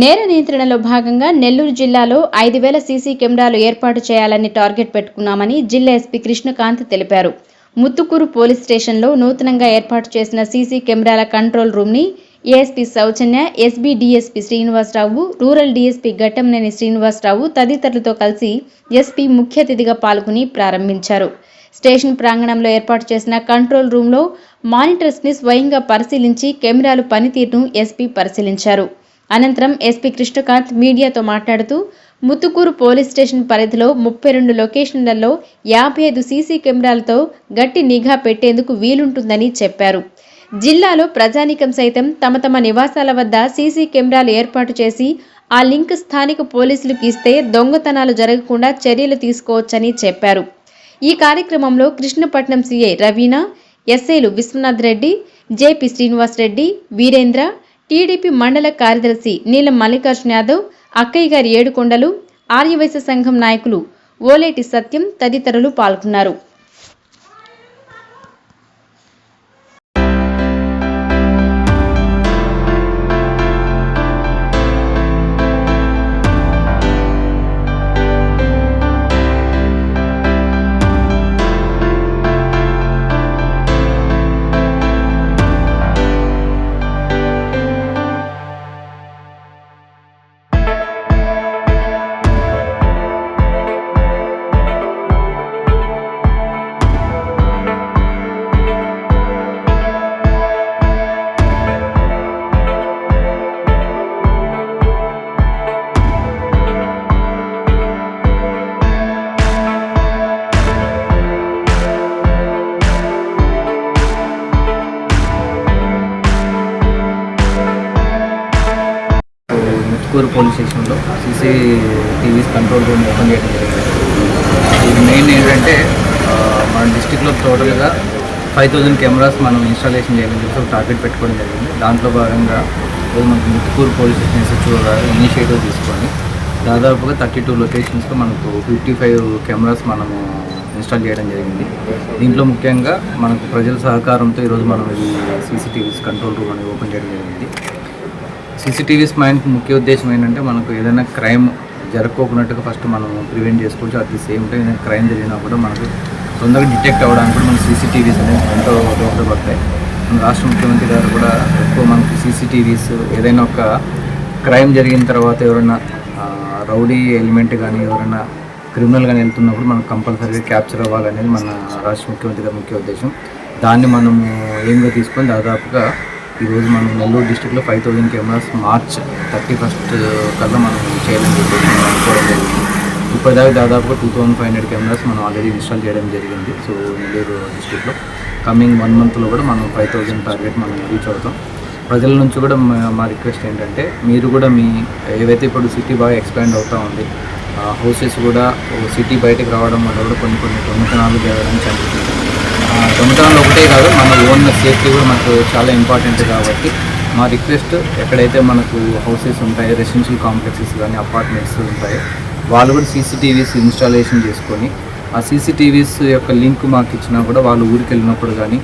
నేర నియంత్రణలో భాగంగా నెల్లూరు జిల్లాలో ఐదు వేల సీసీ కెమెరాలు ఏర్పాటు చేయాలని టార్గెట్ పెట్టుకున్నామని జిల్లా ఎస్పీ కృష్ణకాంత్ తెలిపారు. ముత్తుకూరు పోలీస్ స్టేషన్లో నూతనంగా ఏర్పాటు చేసిన సీసీ కెమెరాల control రూమ్ని ASP Soujanya SB DSP Srinivasarao rural DSP Ghattamaneni Srinivasarao తదితరులతో కలిసి ఎస్పీ ముఖ్య అతిథిగా పాల్గొని ప్రారంభించారు. స్టేషన్ ప్రాంగణంలో ఏర్పాటు చేసిన కంట్రోల్ రూమ్లో మానిటర్స్ని స్వయంగా పరిశీలించి కెమెరాలు పనితీరును ఎస్పీ పరిశీలించారు. అనంతరం ఎస్పీ కృష్ణకాంత్ మీడియాతో మాట్లాడుతూ ముత్తుకూరు పోలీస్ స్టేషన్ పరిధిలో ముప్పై రెండు లొకేషన్లలో యాభై ఐదు సీసీ కెమెరాలతో గట్టి నిఘా పెట్టేందుకు వీలుంటుందని చెప్పారు. జిల్లాలో ప్రజానీకం సైతం తమ తమ నివాసాల వద్ద సీసీ కెమెరాలు ఏర్పాటు చేసి ఆ లింక్ స్థానిక పోలీసులకు ఇస్తే దొంగతనాలు జరగకుండా చర్యలు తీసుకోవచ్చని చెప్పారు. ఈ కార్యక్రమంలో కృష్ణపట్నం సీఐ రవీనా ఎస్ఐలు విశ్వనాథ్ రెడ్డి జేపీ శ్రీనివాస్ రెడ్డి వీరేంద్ర టీడీపీ మండల కార్యదర్శి నీలం మల్లికార్జున యాదవ్ అక్కయ్య గారి ఏడుకొండలు ఆర్యవైశ్య సంఘం నాయకులు ఓలేటి సత్యం తదితరులు పాల్గొన్నారు. ముత్తుకూరు పోలీస్ స్టేషన్లో CC TVs control room open చేయడం జరిగింది. ఇది మెయిన్ ఏంటంటే మన డిస్టిక్లో టోటల్గా ఫైవ్ థౌజండ్ కెమెరాస్ మనం ఇన్స్టాలేషన్ చేయడం చెప్పి ఒక టార్గెట్ పెట్టుకోవడం జరిగింది. దాంట్లో భాగంగా ఈరోజు మనకు ముత్తుకూరు పోలీస్ స్టేషన్ ఎస్హెచ్ఓ గారు ఇనిషియేటివ్ తీసుకొని దాదాపుగా థర్టీ టూ లొకేషన్స్లో మనకు ఫిఫ్టీ ఫైవ్ కెమెరాస్ మనము ఇన్స్టాల్ చేయడం జరిగింది. దీంట్లో ముఖ్యంగా మనకు ప్రజల సహకారంతో ఈరోజు మనం ఈ సీసీటీవీస్ కంట్రోల్ రూమ్ అనేది ఓపెన్ చేయడం జరిగింది. సీసీటీవీస్ మైండ్ ముఖ్య ఉద్దేశం ఏంటంటే మనకు ఏదైనా క్రైమ్ జరగకోకున్నట్టుగా ఫస్ట్ మనం ప్రివెంట్ చేసుకోవచ్చు. అట్ ది సేమ్ టైం ఏదైనా క్రైమ్ జరిగినా కూడా మనకు తొందరగా డిటెక్ట్ అవ్వడానికి కూడా మన సీసీటీవీస్ అనేవి ఎంతో దోహదపడతాయి మన రాష్ట్ర ముఖ్యమంత్రి గారు కూడా ఎక్కువ మనకు సీసీటీవీస్ ఏదైనా ఒక క్రైమ్ జరిగిన తర్వాత ఎవరైనా రౌడీ ఎలిమెంట్ కానీ ఎవరైనా క్రిమినల్ కానీ వెళ్తున్నప్పుడు మనం కంపల్సరీగా క్యాప్చర్ అవ్వాలనేది మన రాష్ట్ర ముఖ్యమంత్రి గారి ముఖ్య ఉద్దేశం. దాన్ని మనము ఏంగా తీసుకొని దాదాపుగా ఈరోజు మనం నెల్లూరు డిస్టిక్లో five thousand cameras March thirty first కల్లా మనం చేయాలని చెప్పేసి అనుకోవడం జరిగింది. ఇప్పటిదాకా దాదాపుగా two thousand five hundred cameras మనం ఆల్రెడీ ఇన్స్టాల్ చేయడం జరిగింది. సో నెల్లూరు డిస్టిక్లో కమింగ్ వన్ మంత్లో కూడా మనం ఫైవ్ థౌజండ్ టార్గెట్ మనం రీచ్ అవుతాం. ప్రజల నుంచి కూడా మా- రిక్వెస్ట్ ఏంటంటే మీరు కూడా మీ ఏవైతే ఇప్పుడు సిటీ బాగా ఎక్స్పాండ్ అవుతూ ఉంది హౌసెస్ కూడా సిటీ బయటకు రావడం వల్ల కూడా కొన్ని కొన్ని దొంగతనాలు జరగడానికి జరుగుతుంది. దొంగతనాలు ఒకటే కాదు మన ఓన్ సేఫ్టీ కూడా మనకు చాలా ఇంపార్టెంట్ కాబట్టి మా రిక్వెస్ట్ ఎక్కడైతే మనకు హౌసెస్ ఉంటాయో రెసిడెన్షియల్ కాంప్లెక్సెస్ కానీ అపార్ట్మెంట్స్ ఉంటాయో వాళ్ళు కూడా సీసీటీవీస్ ఇన్స్టాలేషన్ చేసుకొని ఆ సీసీటీవీస్ యొక్క లింక్ మాకు ఇచ్చినా కూడా వాళ్ళు ఊరికి వెళ్ళినప్పుడు కానీ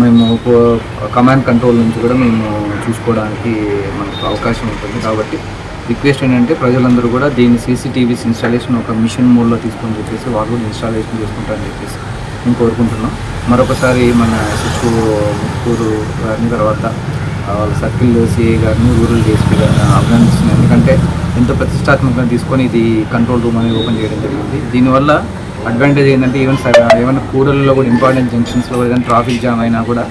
మేము కమాండ్ కంట్రోల్ నుంచి కూడా మేము చూసుకోవడానికి మనకు అవకాశం ఉంటుంది. కాబట్టి రిక్వెస్ట్ ఏంటంటే ప్రజలందరూ కూడా దీన్ని సీసీటీవీస్ ఇన్స్టాలేషన్ ఒక మిషన్ మోడ్లో తీసుకొని చెప్పేసి వాళ్ళు కూడా ఇన్స్టాలేషన్ చేసుకుంటారని చెప్పేసి మేము కోరుకుంటున్నాం. మరొకసారి మన శిశు ముక్కూరు గారిని తర్వాత వాళ్ళ సర్కిల్ సిఐ గారిని రూరల్ డిఎస్పీ గారిని అభినందిస్తున్నాను ఎందుకంటే ఎంతో ప్రతిష్టాత్మకంగా తీసుకొని ఇది కంట్రోల్ రూమ్ అనేది ఓపెన్ చేయడం జరిగింది. దీనివల్ల అడ్వాంటేజ్ ఏంటంటే ఈవెన్ ఏమైనా కూరల్లో కూడా ఇంపార్టెంట్ జంక్షన్స్లో ఏదైనా ట్రాఫిక్ జామ్ అయినా కూడా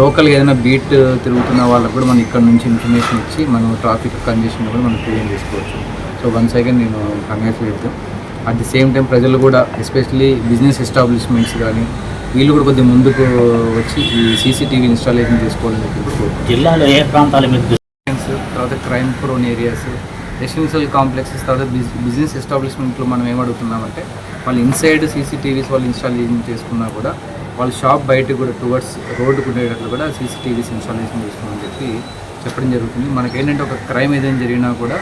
లోకల్గా ఏదైనా బీట్ తిరుగుతున్న వాళ్ళకు కూడా మనం ఇక్కడ నుంచి ఇన్ఫర్మేషన్ ఇచ్చి మనం ట్రాఫిక్ కండిషన్ కూడా మనం క్లియర్ చేసుకోవచ్చు. సో వన్ సెకండ్ నేను congratulate at the same time ప్రజలు కూడా ఎస్పెషల్లీ బిజినెస్ ఎస్టాబ్లిష్మెంట్స్ కానీ వీళ్ళు కూడా కొద్దిగా ముందుకు వచ్చి ఈ సీసీటీవీ ఇన్స్టాలేషన్ చేసుకోవాలని. జిల్లాలో ఏ ప్రాంతాలు తర్వాత crime prone areas residential complexes తర్వాత బిజ్ బిజినెస్ ఎస్టాబ్లిష్మెంట్లో మనం ఏమడుగుతున్నామంటే వాళ్ళు ఇన్సైడ్ సీసీటీవీస్ వాళ్ళు ఇన్స్టాలేషన్ చేసుకున్నా కూడా వాళ్ళ షాప్ బయట కూడా టువర్డ్స్ రోడ్డుకు ఉండేటట్లు కూడా సీసీటీవీస్ ఇన్స్టాలేషన్ చేసుకోమని చెప్పి చెప్పడం జరుగుతుంది మనకేంటంటే ఒక క్రైమ్ ఏదైనా జరిగినా కూడా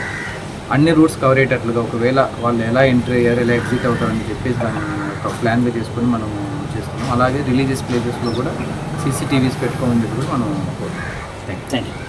అన్ని రూట్స్ కవర్ అయ్యేటట్లుగా ఒకవేళ వాళ్ళు ఎలా ఎంట్రీ అయ్యారు ఎలా ఎగ్జిట్ అవుతారని చెప్పేసి దాని ఒక ప్లాన్గా చేసుకొని మనం చేస్తున్నాం. అలాగే రిలీజియస్ ప్లేసెస్లో కూడా సీసీటీవీస్ పెట్టుకోమని చెప్పి కూడా మనం థ్యాంక్ యూ థ్యాంక్ యూ